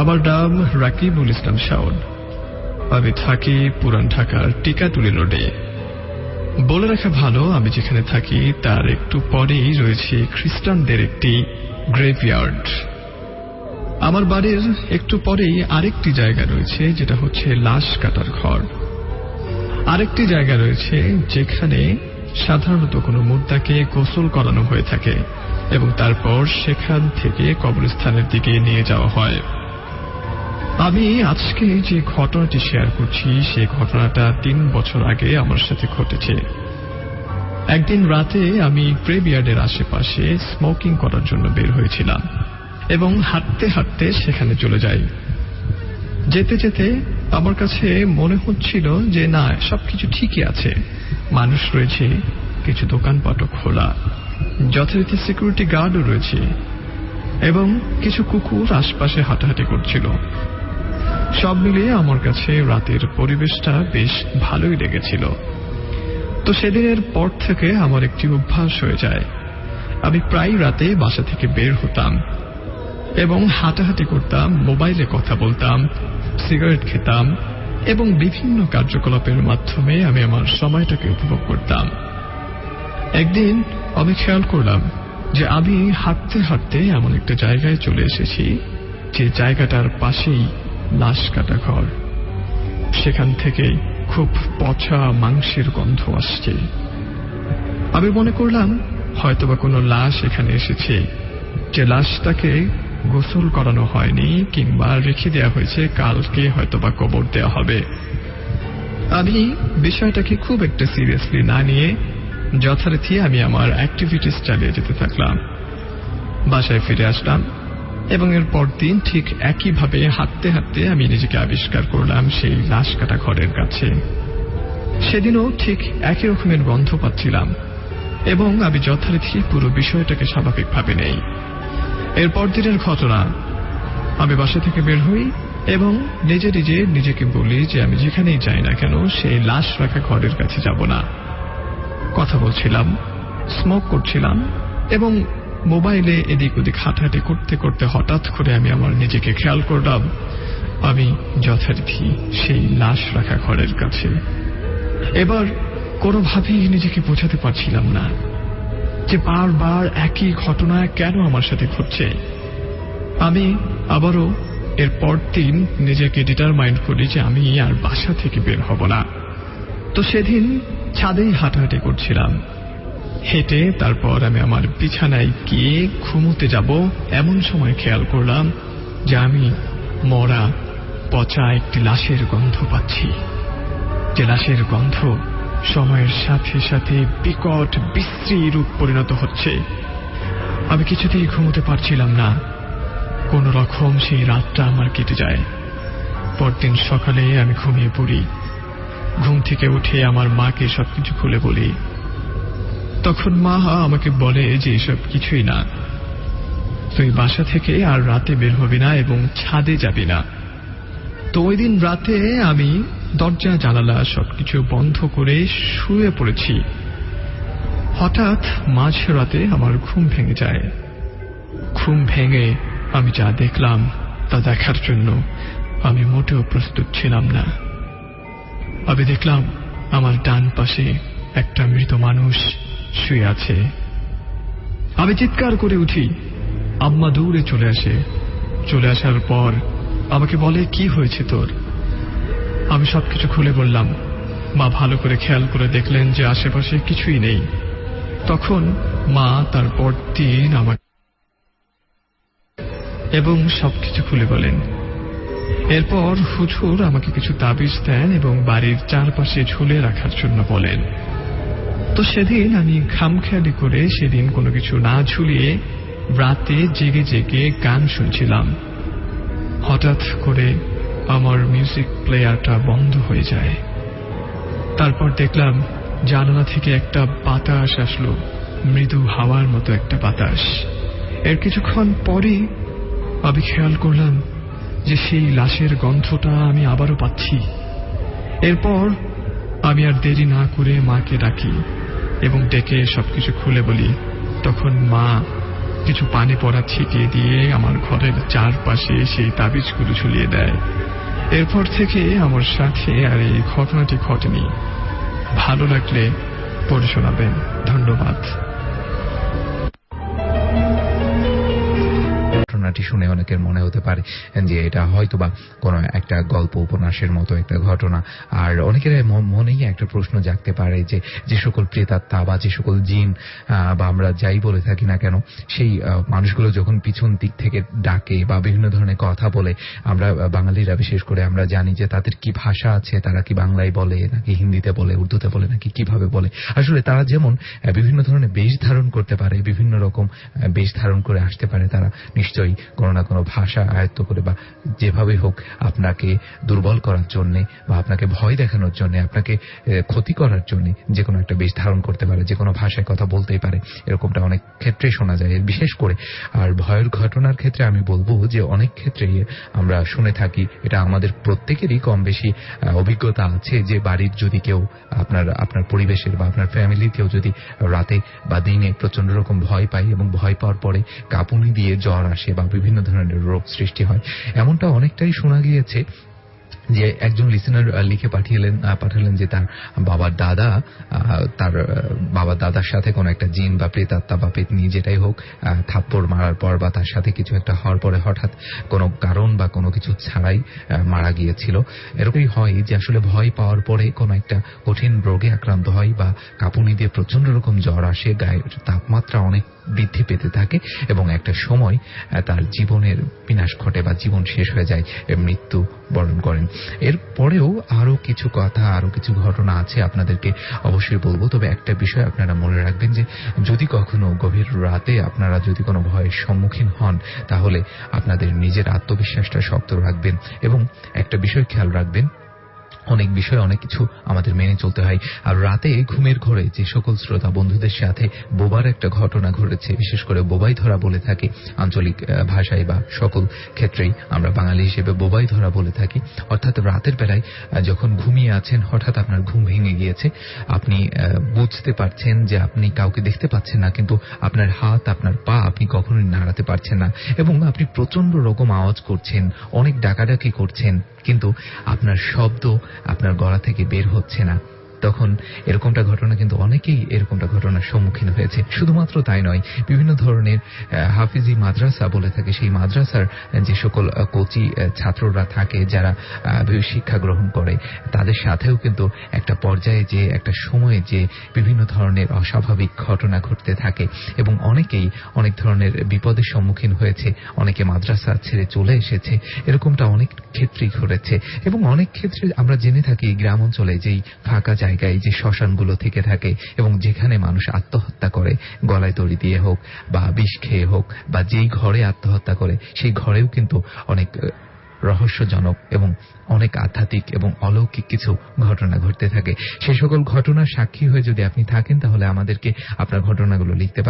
আমার নাম রাকিবুল ইসলাম শাওন। আমি থাকি পুরান ঢাকার টিকাতুলি রোডে। বলে রাখা ভালো, আমি যেখানে থাকি, তার একটু পরেই রয়েছে খ্রিস্টানদের একটি গ্রেভইয়ার্ড। আমার বাড়ির একটু পরেই আরেকটি জায়গা রয়েছে, যেটা হচ্ছে লাশ কাটার ঘর। আরেকটি জায়গা রয়েছে, যেখানে সাধারণত কোনো মুদ্রাকে গোসল করানো হয়ে থাকে এবং তারপর সেখান থেকে কবরস্থানের দিকে নিয়ে যাওয়া হয়। আমি আজকে যে ঘটনাটি শেয়ার করছি, সে ঘটনাটা তিন বছর আগে আমার সাথে ঘটেছে। একদিন রাতে আমি গ্রেভিয়ার্ডের আশেপাশে স্মোকিং করার জন্য বের হয়েছিলাম এবং হাঁটতে হাঁটতে সেখানে চলে যাই। যেতে যেতে আমার কাছে মনে হচ্ছিল যে, না, সবকিছু ঠিকই আছে। মানুষ রয়েছে, কিছু দোকানপাটও খোলা, যথারীতি সিকিউরিটি গার্ডও রয়েছে এবং কিছু কুকুর আশপাশে হাঁটাহাঁটি করছিল। সব মিলিয়ে আমার কাছে রাতের পরিবেশটা বেশ ভালোই লেগেছিল। তো সেদিনের পর থেকে আমার একটি অভ্যাস হয়ে যায়। আমি প্রায় রাতে বাসা থেকে বের হতাম এবং হাঁটাহাঁটি করতাম, মোবাইলে কথা বলতাম, সিগারেট খেতাম এবং বিভিন্ন কার্যকলাপের মাধ্যমে আমি আমার সময়টাকে উপভোগ করতাম। একদিন আমি খেয়াল করলাম যে আমি হাঁটতে হাঁটতে এমন একটা জায়গায় চলে এসেছি, যে জায়গাটার পাশেই লাশ কাটা ঘর। সেখান থেকে খুব পচা মাংসের গন্ধ আসছে। আমি মনে করলাম, হয়তোবা কোনো লাশ এখানে এসেছে। যে লাশটাকে গোসল করানো হয়নি কিংবা রেখে দেওয়া হয়েছে, কালকে হয়তোবা কবর দেওয়া হবে। আমি বিষয়টাকে খুব একটা সিরিয়াসলি না নিয়ে যথারীতি আমি আমার অ্যাক্টিভিটিস চালিয়ে যেতে থাকলাম। বাসায় ফিরে আসলাম। এবং এর পরদিন ঠিক একইভাবে হাঁটতে হাঁটতে আমি নিজেকে আবিষ্কার করলাম সেই লাশ কাটা ঘরের কাছে। সেদিনও ঠিক একই রকমের গন্ধ পাচ্ছিলাম এবং আমি যথারীতি পুরো বিষয়টাকে স্বাভাবিকভাবে নেই। এরপর দিনের ঘটনা। আমি বাসা থেকে বের হই এবং নিজে নিজে নিজেকে বলি যে আমি যেখানেই যাই না কেন সেই লাশ রাখা ঘরের কাছে যাব না। কথা বলছিলাম স্মোক করছিলাম এবং মোবাইলে এদিক ওদিক হাঁটাহাঁটি করতে করতে হঠাৎ করে আমি আমার নিজেকে খেয়াল করলাম। আমি যথারীতি সেই লাশ রাখা ঘরের কাছে। এবার কোনোভাবেই নিজেকে বোঝাতে পারছিলাম না যে বারবার একই ঘটনা কেন আমার সাথে ঘটছে। আমি আবারও এর পর দিন নিজেকে ডিটারমাইন্ড করি যে আমি আর বাসা থেকে বের হব না। তো সেদিন ছাদেই হাঁটাহাঁটি করছিলাম। হেঁটে তারপর আমি আমার বিছানায় গিয়ে ঘুমোতে যাব। এমন সময় খেয়াল করলাম যে আমি মরা, পচা একটি লাশের গন্ধ পাচ্ছি। যে লাশের গন্ধ সময়ের সাথে সাথে বিকট, বিশ্রী রূপ পরিণত হচ্ছে। আমি কিছুতেই ঘুমোতে পারছিলাম না। কোন রকম সেই রাতটা আমার কেটে যায়। পরদিন সকালে আমি ঘুমিয়ে পড়ি। ঘুম থেকে উঠে আমার মাকে সবকিছু খুলে বলি তখন মা আমাকে বলে যে এসব কিছুই না। তুই বাসা থেকে আর রাতে বের হবি না এবং ছাদে যাবি না। তো ওই দিন রাতে আমি দরজা, জানালা সবকিছু বন্ধ করে শুয়ে পড়েছি। হঠাৎ মাঝ রাতে আমার ঘুম ভেঙে যায়। ঘুম ভেঙে আমি যা দেখলাম তা দেখার জন্য আমি মোটেও প্রস্তুত ছিলাম না। আমি দেখলাম আমার ডান পাশে একটা মৃত মানুষ শুয়ে আছে। আমি চিৎকার করে উঠি। আম্মা দৌড়ে চলে আসে। চলে আসার পর আমাকে বলে, কি হয়েছে তোর? আমি সবকিছু খুলে বললাম, মা ভালো করে খেয়াল করে দেখলেন যে আশেপাশে কিছুই নেই। তখন মা তারপর দিন আমার এবং সবকিছু খুলে বলেন। এরপর হুজুর আমাকে কিছু তাবিজ দেন এবং বাড়ির চারপাশে ঝুলে রাখার জন্য বলেন। তো সেদিন আমি খামখেয়ালি করে সেদিন কোনো কিছু না ঝুলিয়ে রাতে জেগে জেগে গান শুনছিলাম। হঠাৎ করে আমার মিউজিক প্লেয়ারটা বন্ধ হয়ে যায়। তারপর দেখলাম জানালা থেকে একটা বাতাস আসলো, মৃদু হাওয়ার মতো একটা বাতাস। এর কিছুক্ষণ পরে আমি খেয়াল করলাম যে সেই লাশের গন্ধটা আমি আবারও পাচ্ছি। এরপর আমি আর দেরি না করে মাকে ডাকি। এবং ডেকে সবকিছু খুলে বলি, তখন মা কিছু পানি পড়া ছিটিয়ে দিয়ে আমার ঘরের চারপাশে সেই তাবিজগুলো ঝুলিয়ে দেয়। এরপর থেকে আমার সাথে আর এই ঘটনাটি ঘটেনি। ভালো লাগলে পড়ে শোনাবেন। ধন্যবাদ। ঘটনাটি শুনে অনেকের মনে হতে পারে যে এটা হয়তোবা কোনো একটা গল্প, উপন্যাসের মতো একটা ঘটনা। আর অনেকের মনেই একটা প্রশ্ন জাগতে পারে যে যে সকল প্রেতাত্মা বা যে সকল জিন বা আমরা যাই বলে থাকি না কেন, সেই মানুষগুলো যখন পিছন দিক থেকে ডাকে বা বিভিন্ন ধরনের কথা বলে, আমরা বাঙালিরা বিশেষ করে আমরা জানি যে তাদের কি ভাষা আছে, তারা কি বাংলায় বলে, নাকি হিন্দিতে বলে, উর্দুতে বলে, নাকি কীভাবে বলে। আসলে তারা যেমন বিভিন্ন ধরনের বেশ ধারণ করতে পারে, বিভিন্ন রকম বেশ ধারণ করে আসতে পারে তারা, নিশ্চয়ই। কোনো না কোনো ভাষা আয়ত্ত করে বা যেভাবে হোক আপনাকে দুর্বল করার জন্য বা আপনাকে ভয় দেখানোর জন্য, আপনাকে ক্ষতি করার জন্য যে কোনো একটা বেশ ধারণ করতে পারে, যে কোনো ভাষায় কথা বলতেই পারে, এরকমটা অনেক ক্ষেত্রে শোনা যায়। বিশেষ করে, আর ভয়ের ঘটনার ক্ষেত্রে আমি বলব যে অনেক ক্ষেত্রেই আমরা শুনে থাকি, এটা আমাদের প্রত্যেকেরই কম বেশি অভিজ্ঞতা আছে যে বাড়ির যদি কেউ আপনার আপনার পরিবেশের বা আপনার ফ্যামিলির কেউ যদি রাতে বা দিনে প্রচণ্ড রকম ভয় পায় এবং ভয় পাওয়ার পরে কাঁপুনি দিয়ে জ্বর আসে বা বিভিন্ন ধরনের রোগ সৃষ্টি হয়। এমনটা অনেকটাই শোনা গিয়েছে যে একজন লিসেনার লিখে পাঠিয়েলেন পাঠালেন যে তার বাবার দাদা তার বাবার দাদার সাথে কোনো একটা জিন বা প্রেতাত্মা বা পেতনি যেটাই হোক থাপ্পড় মারার পর বা তার সাথে কিছু একটা হওয়ার পরে হঠাৎ কোনো কারণ বা কোনো কিছু ছাড়াই মারা গিয়েছিল। এরকমই হয় যে আসলে ভয় পাওয়ার পরে কোনো একটা কঠিন রোগে আক্রান্ত হয় বা কাঁপুনি দিয়ে প্রচণ্ড রকম জ্বর আসে, গায়ের তাপমাত্রা অনেক বৃদ্ধি পেতে থাকে এবং একটা সময় তার জীবনের বিনাশ ঘটে বা জীবন শেষ হয়ে যায় মৃত্যু বরণ করেন। এরপরেও আরও কিছু কথা আরও কিছু ঘটনা আছে আপনাদেরকে অবশ্যই বলব। তবে একটা বিষয় আপনারা মনে রাখবেন যে, যদি কখনো গভীর রাতে আপনারা যদি কোনো ভয়ের সম্মুখীন হন, তাহলে আপনাদের নিজের আত্মবিশ্বাসটা শক্ত রাখবেন এবং একটা বিষয় খেয়াল রাখবেন অনেক বিষয় অনেক কিছু আমাদের মেনে চলতে হয়। আর রাতে ঘুমের ঘরে যে সকল শ্রোতা বন্ধুদের সাথে বোবার একটা ঘটনা ঘটেছে, বিশেষ করে বোবাই ধরা বলে থাকি, আঞ্চলিক ভাষায় বা সকল ক্ষেত্রেই আমরা বাঙালি হিসেবে বোবাই ধরা বলে থাকি। অর্থাৎ রাতের বেলায় যখন ঘুমিয়ে আছেন, হঠাৎ আপনার ঘুম ভেঙে গিয়েছে, আপনি বুঝতে পারছেন যে আপনি কাউকে দেখতে পাচ্ছেন না, কিন্তু আপনার হাত, আপনার পা আপনি কখনোই নাড়াতে পারছেন না। এবং আপনি প্রচণ্ড রকম আওয়াজ করছেন, অনেক ডাকাডাকি করছেন, কিন্তু আপনার শব্দ আপনার গলা থেকে বের হচ্ছে না। তখন এরকমটা ঘটনা কিন্তু অনেকেই এরকমটা ঘটনার সম্মুখীন হয়েছে। শুধুমাত্র তাই নয়, বিভিন্ন ধরনের হাফিজি মাদ্রাসা বলে থাকে। সেই মাদ্রাসার যে সকল কোচি ছাত্ররা থাকে, যারা শিক্ষা গ্রহণ করে, তাদের সাথেও কিন্তু একটা পর্যায়ে যে, একটা সময়ে যে বিভিন্ন ধরনের অস্বাভাবিক ঘটনা ঘটতে থাকে এবং অনেকেই অনেক ধরনের বিপদের সম্মুখীন হয়েছে, অনেকে মাদ্রাসা ছেড়ে চলে এসেছে, এরকমটা অনেক ক্ষেত্রেই ঘটেছে। এবং অনেক ক্ষেত্রে আমরা জেনে থাকি গ্রাম অঞ্চলে যেই ফাঁকা জায়গায় যে শ্মশানগুলো থেকে থাকে এবং যেখানে মানুষ আত্মহত্যা করে, গলায় তড়ি দিয়ে হোক বা বিষ খেয়ে হোক বা যেই ঘরে আত্মহত্যা করে, সেই ঘরেও কিন্তু অনেক রহস্যজনক এবং অনেক আধ্যাত্মিক এবং অলৌকিক কিছু ঘটনা ঘটতে থাকে। সে সকল ঘটনার সাক্ষী হয়ে যদি আপনি থাকেন, তাহলে আমাদেরকে আপনার ঘটনাগুলো লিখতে পারেন।